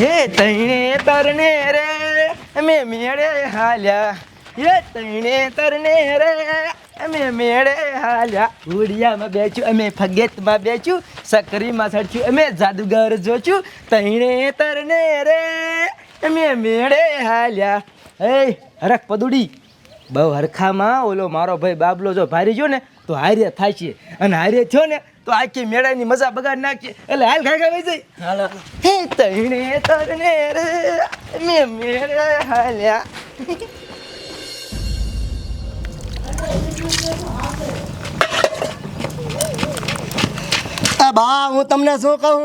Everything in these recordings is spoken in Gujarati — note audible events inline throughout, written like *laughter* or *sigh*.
હે તૈણે તરને રે, અમે મેળે હાલ્યા. હે તૈણે તરને રે, અમે મેળે હાલ્યા. ઉડિયામાં બેચું અમે ફગેતમાં બેચું સકરીમાં સડચું અમે જાદુગર જોચું તૈણે તરને રે, અમે મેળે હાલ્યા. હે, હરખ પદુડી, બહુ હરખામાં ઓલો મારો ભાઈ બાબલો જો ભારી ગયો ને, તો હારે થાય છે. અને હારે થયો ને તો આખી મેળાની મજા બગાડ નાખી. એટલે હાલ ખાઈ ખાઈ જઈ. હાલ. હે તૈણે તરને રે મે મેળે હાલ્યા. બા હું તમને શું કહું?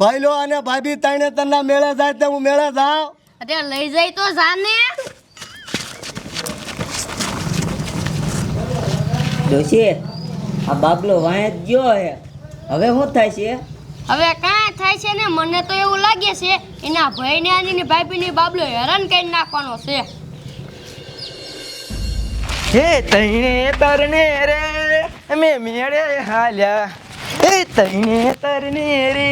ભાઈલો અને ભાભી ત્રણે તરના મેળે જાય તો હું મેળે જાઉં? અરે લઈ જાય તો જાને. ડોશી આ બાબલો વાંય જ ગયો હે. હવે શું થાય છે? હવે કાંઈ થાય છે ને મને તો એવું લાગે છે એના ભાઈને આની ભાભીની બાબલો હેરાન કરી નાખવાનો છે. હે તૈણે તરને રે અમે મેળે હાલ્યા. હે તૈણે તરને રે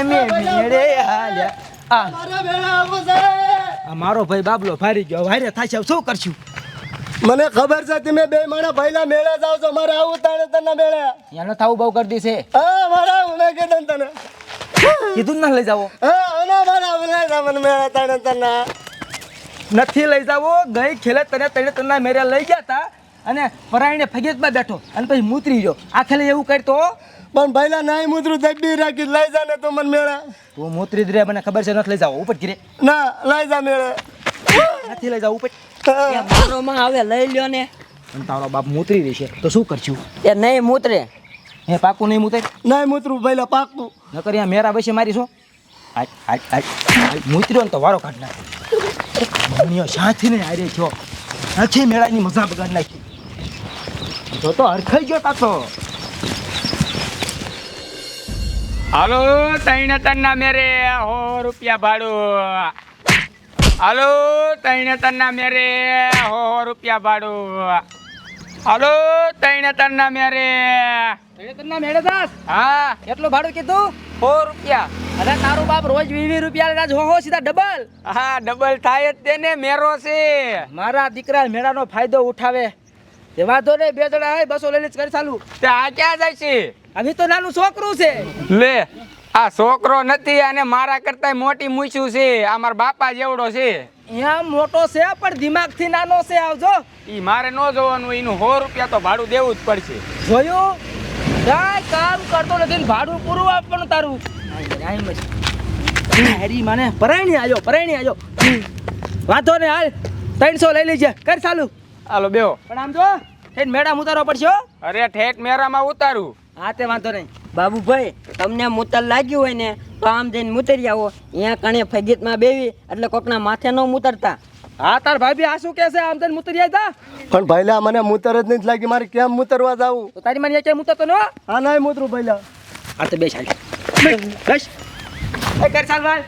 અમે મેળે હાલ્યા. આ મારા મેળે આવું છે આ મારો ભાઈ બાબલો ભારી ગયો. વાયરે થાય છે હવે શું કરશું? મને ખબર છે તમે બે માણા ભાઈલા મેળે જાવ છો મારે આવું તાણે તરના મેળે. યાનો થાવ બહુ કરી દેશે હા મારે આવું મેં કીધું ને તને. કીધું ના લઈ જાવો હા અને મારે આવું લઈ જાવ મને મેળે તાણે તરના નથી લઈ જાવો ગઈ ખેલે તને તને તને મેરે લઈ ગયા તા. અને પરાઈને ફગેતમાં બેઠો. અને પછી મૂતરી ગયો. આ ખેલે એવું કરતો પણ ભાઈલા નાય મૂતરું દબી રાખી લઈ જા ને તો મને મેળે. તું મૂતરી જ રે મને ખબર છે નથી લઈ જાવ ઉપર ગીરે ના લઈ જા મેળે. નથી લઈ જાવ ઉપર એ મારો હવે લઈ લ્યો ને. અને તારો બાપ મૂતરી રહેશે. તો શું કરશું? એ નહીં મૂતરે. હે પાકું નહીં મૂતરે? નહીં મૂતરું ભાઈલા પાકું. નકર અહીંયા મેરા બસે મારી હાલ મૂતર્યો ને તો વારો કાઢ નાખે. મમ્મીઓ સાથી ને હારે છો. નથી મેળાની મજા બગાડ નાખી. તો તો હરખાઈ ગયો તાતો હાલો તૈણે તન્ના મેરે હો રૂપિયા ભાડું. હાલો તૈણે તન્ના મેરે હો હો રૂપિયા ભાડું. હાલો તૈણે તન્ના મેરે. તન્ના મેળે દાસ હા. કેટલું ભાડું કીધું? હો રૂપિયા. અરે તારું બાપ રોજ વીવી રૂપિયા રાજ હો હો સીધા ડબલ? હા ડબલ થાય જ તેને મેરો છે. મારા દીકરા મેળાનો ફાયદો ઉઠાવે. તે વાંધો નહીં બે જણા હોય બસો લઈ જ કરી ચાલુ. તે આ ક્યાં જાય છે? અમે તો નાનું છોકરું છે. લે. આ છોકરો નથી અને મારા કરતા મોટી મૂછું છે. આ મારા બાપા જેવડો છે. અહીંયા મોટો છે પણ દિમાગથી નાનો છે આવજો. ઈ મારે ન જોવાનું એનું સો રૂપિયા તો ભાડું દેવું જ પડશે. જોયું? કાંઈ કામ કરતો નથી ને ભાડું પૂરું આપવાનું તારું. હેરી માને પરાયણી આવ્યો પરાયણી આવ્યો વાંધો ને હાલ. ત્રણસો લઈ લેજે. કર ચાલુ. હાલો બેહો. પણ આમ જો ઠેઠ મેળામાં ઉતારવો પડશે અરે ઠેઠ મેળામાં ઉતારું. હા તે વાંધો નહીં. બાબુભાઈ તમને મૂતર લાગ્યું હોય ને તો આમ જઈને મૂતરી આવો. અહીંયા કણે ફગીતમાં બેવી એટલે કોકના માથે ન મૂતરતા. હા તાર ભાઈ આ શું કે છે? આમ તને મુતરી આવ્યા પણ ભાઈલા મને મૂતર જ નથી લાગી. મારે કેમ મૂતરવા જાવું? તો તારી મારી ક્યાંય મુતરતો ન? હો? નાઈ મૂતરું ભાઈલા. આ તો બે ચાલ બસ એ કર ચાલ ભાઈ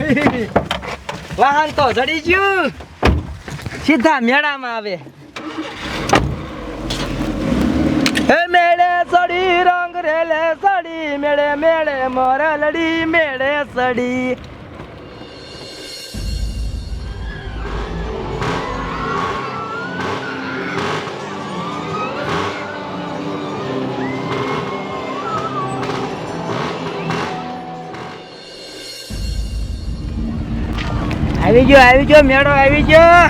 *laughs* વાહન તો જડી ગયું. સીધા મેળામાં આવે. રેલે સડી, મેળે મેળે, મોર લડી, મેળે સડી. આવી ગયો આવી ગયો, મેળો આવી ગયો.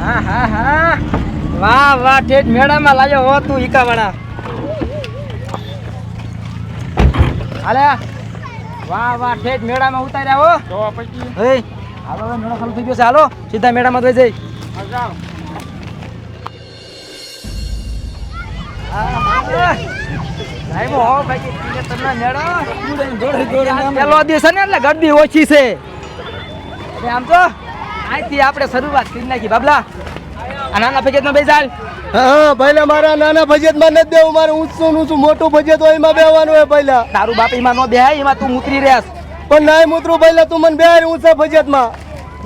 હા હા હા. વાહ વાહ, ઠેઠ મેળામાં લાગ્યો હો તું ઈકાવાળા. હાલે. વાહ વાહ ઠેઠ મેળામાં ઉતાર્યા હો. તો પછી. હે હાલો હવે મેળો ચાલુ થઈ ગયો છે. હાલો સીધા મેળામાં જઈ. જઈ પેલો દિવસ ને એટલે ગરદી ઓછી છે. આમ તો અહીંથી આપણે શરૂઆત કરી નાખી. બાબલા આ નાના પેકેજમાં બે ચાલ. હા પહેલા મારા નાના ભજેતમાં નથી દેવું મારે ઊંચું ઊંચું મોટું ભજત હોય એમાં બેવાનું હોય પહેલા. તારું બાપ એમાં નો બેહાય એમાં તું ઉતરી રહ્યાસ પણ નાઈ મૂતરું પહેલા તું મને બેહાર ઊંચા ભજેતમાં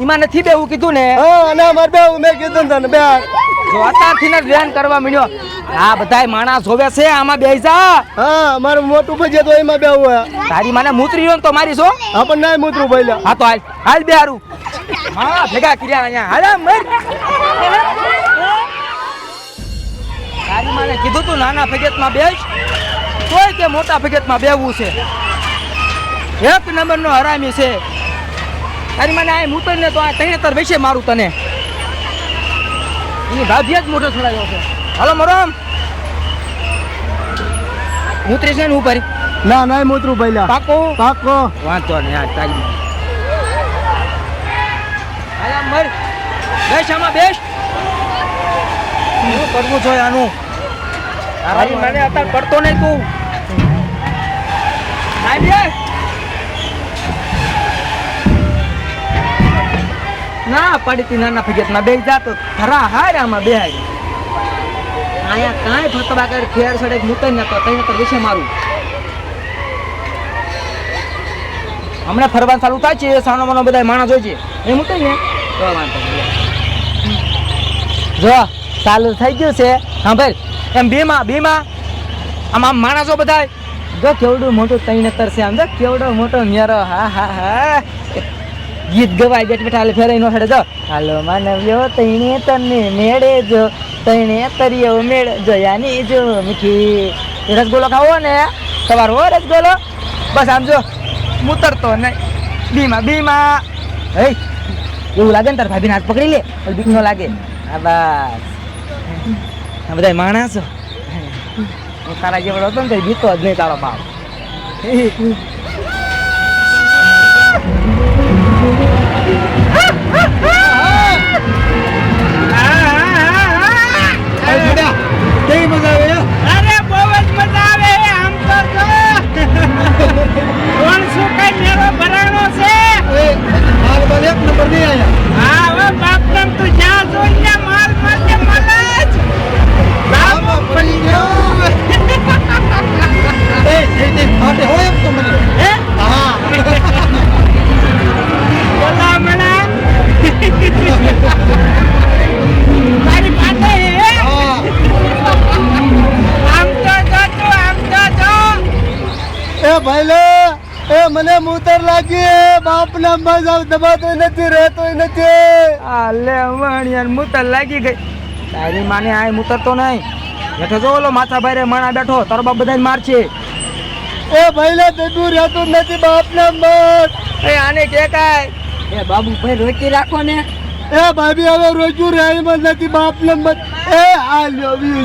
એમાં નથી બેવું કીધું ને? હા અને મારે બેવું મેં કીધું તને બેહાર જો અત્યારથી ને ધ્યાન કરવા મળ્યો આ બધાય માણસ હોવે છે આમાં બેસી જા. હા મારું મોટું ભજત હોય એમાં બેવું હોય. તારી માને મૂતરી રહ્યો તો મારી છો હા પણ નાય મૂતરું પહેલા. હા તો હાલ. હાલ બે હારું હા ભેગા કર્યા અહીંયા. હાલ મર. તારી કીધું તું નાના ફગેતમાં બેસ. તોય કે મોટા ફગેતમાં બેવું છે. એક નંબરનો હરામી છે. તારી મને આ મૂતર ને તો આ તઈને તર વૈશે મારું તને. એની ભાભી જ મોટો છોડાયો છે. હાલો મરોમ મૂતરી છે ને ઉપર ના ના મૂતરું પહેલા પાકો. પાકો. વાંધો નહીં આ તારી આયા મર. બેસ આમાં બેસ. શું કરવું જોઈએ આનું. તારી મને અત્યારે પડતો નહીં તું. ના પડી તી નાના ફગેતમાં બે જા તો ખરા હાર આમાં બે હાર આયા કાંઈ ફતવા કર ફેર સડે મૂકે ને તો તઈને તો વિશે મારું. હમણાં ફરવાનું ચાલુ થાય છે સાનો મનો બધા માણસ હોય છે. એ મૂકે ને જો ચાલુ થઈ ગયું છે. હા ભાઈ એમ બીમા બીમા? આમ આમ માણસો બધા જો કેવડું મોટું તઈને છે આમ, જો કેવડો મોટો ન્યારો. હા હા હા. ગીત ગવાય બેઠ બેઠા, હાલે ફેરાઈ નો હેડે. જો, હાલો માનવ્યો તઈને તને મેળે જો તૈણે તરિયો મેળ જોયાની જો મીઠી. રસગુલ્લો ખાવો ને? તમારો રસગુલ્લો બસ આમ જો, મુતરતો નહીં. બીમા બીમા. હે, એવું લાગે ને તાર ભાભીને હાથ પકડી લે? બીક ન લાગે. આ બસ. આ બધા માણસો? તારા જેવડો હતો ને તો જીતો જ નહીં તારો બાપ. બાપના જાવ દબાતો નથી રહેતો નથી. આ લે અને મુતર લાગી ગઈ. તારી માને આ મુતરતો નહીં. બેઠો જો ઓલો માથા ભાઈ મણા બેઠો. તારો બાપ બધાને મારશે. એ ભાઈલે દડું રહેતો નથી બાપના મત. એ આને કે કાય એ બાબુ ભાઈ રોકી રાખો ને. એ ભાભી હવે રોજુ રહે જ નથી બાપના મત. એ આ લ્યો વી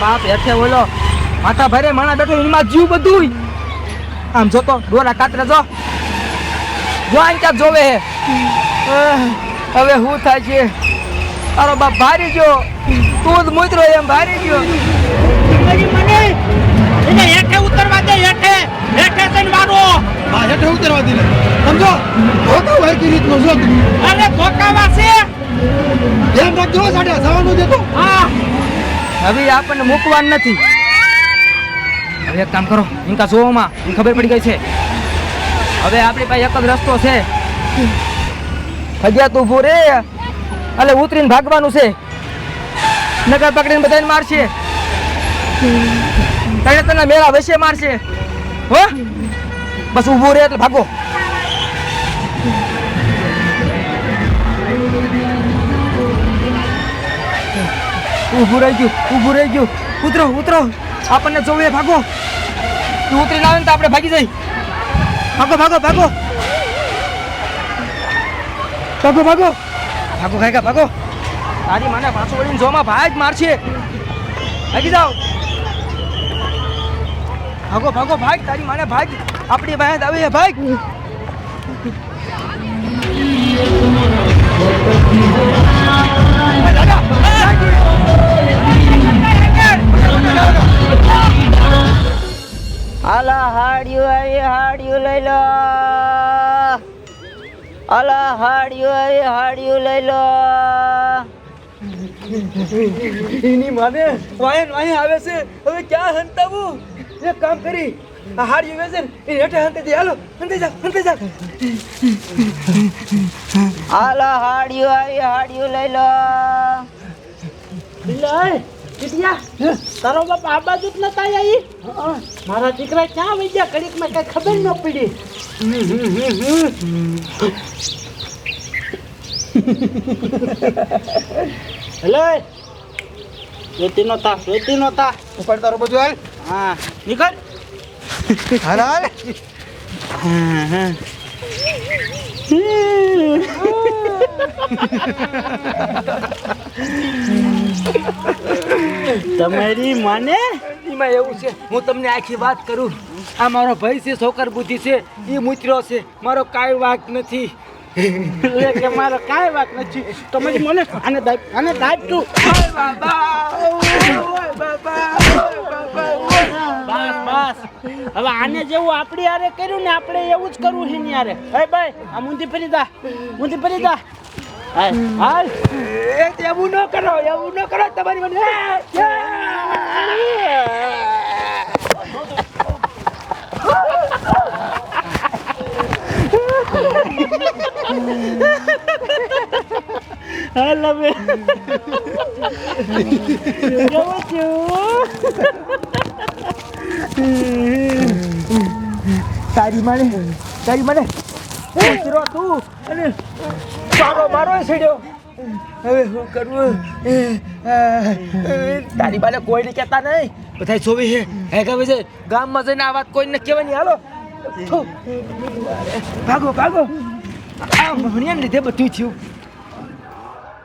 બાપ હેઠે ઓલો માથા ભરે માણા બેઠો એમાં જીવ બધું આમ જોતો દોરા કાતરે જો. જો આને ક્યાં જોવે હે? હવે શું થાય છે? અરે બાપ ભારી ગયો. તું જ મૂતરો એમ ભારી ગયો. મને હેઠે ઉતરવા દે હેઠે મારો. હા હેઠે ઉતરવા દે. સમજો? ધોકા વાયકી રીતનો જો અરે ધોકાવા છે ધ્યાન રાખજો હો સાડા જવાનું દેતો હા. હવે આપણને મૂકવાનું નથી. હવે એક કામ કરો ઇન્કા જોવામાં ખબર પડી ગઈ છે. હવે આપણી પાસે એક જ રસ્તો છે. ખજિયાત ઊભું રે. એટલે ઉતરીને ભાગવાનું છે. નકર પકડીને બધાને મારશે. તને તને મેળા વસે મારશે. હો? બસ ઊભું રે એટલે ભાગો. ઊભું રહી ગયું ઊભું રહી ગયું ઉતરો ઉતરો. આપણને જોવે, ભાગો. તું ઉતરી આવે ને તો આપણે ભાગી જઈ ભાગો ભાગો ભાગો. ભાગો ભાગો. ભાગો, ભાગા, ભાગો. તારી માને પાછું વળીને જોમાં ભાગ મારશે. ભાગી જાઓ. ભાગો ભાગો, ભાગ. તારી માને ભાગ. આપણી બહેન આવી ભાગ. આલા હાડિયું આવી હાડિયું લઈ લો. આલા હાડિયું આવી હાડિયું લઈ લો. એની માને વાયન વાય આવે છે. હવે ક્યાં હંતાવું? એક કામ કરી. આ હાડી વેચે ને એ હેઠે હંતે દે હાલો હંતે જા હંતે જા આલા હાડિયું આવી હાડિયું લઈ લો તારો બાપ આ બાજુ જ નતા આવી મારા દીકરા ક્યાં આવી ગયા? ઘડીકમાં કઈ ખબર ન પડી. હેલો? વેતી નો તા વેતી નતા ઉપર તારો બધું હાલ. હા નીકળ. હાલ હાલ. *laughs* તમારી માને? એમાં એવું છે હું તમને આખી વાત કરું. આ મારો ભાઈ છે છોકર બુદ્ધિ છે એ મૂતરો છે. મારો કાંઈ વાક નથી. એટલે કે મારો કાંઈ વાક નથી. તમે મને આને આને દાબ તું. ઓય બાબા ઓય બાબા ઓય બાબા બસ બસ. હવે આને જેવું આપણી હારે કર્યું ને આપણે એવું જ કરવું છે ને હારે. હે ભાઈ આ મુંદી ફરી દા મુંદી ફરી દા. હાલ હાલ એ એવું ન કરો એવું ન કરો તમારી મને હાલ હવે કેવું થયું તારી માને તારી માને ઉતરો તું અને સારો મારો છેડ્યો હવે શું કરવું? તારી બાને કોઈને કહેતા નહીં. બધા જોવે છે. હે કહે છે ગામમાં જઈને આ વાત કોઈને કહેવાની? હાલો. ભાગો ભાગો. આ મહણિયાને લીધે બધું થયું.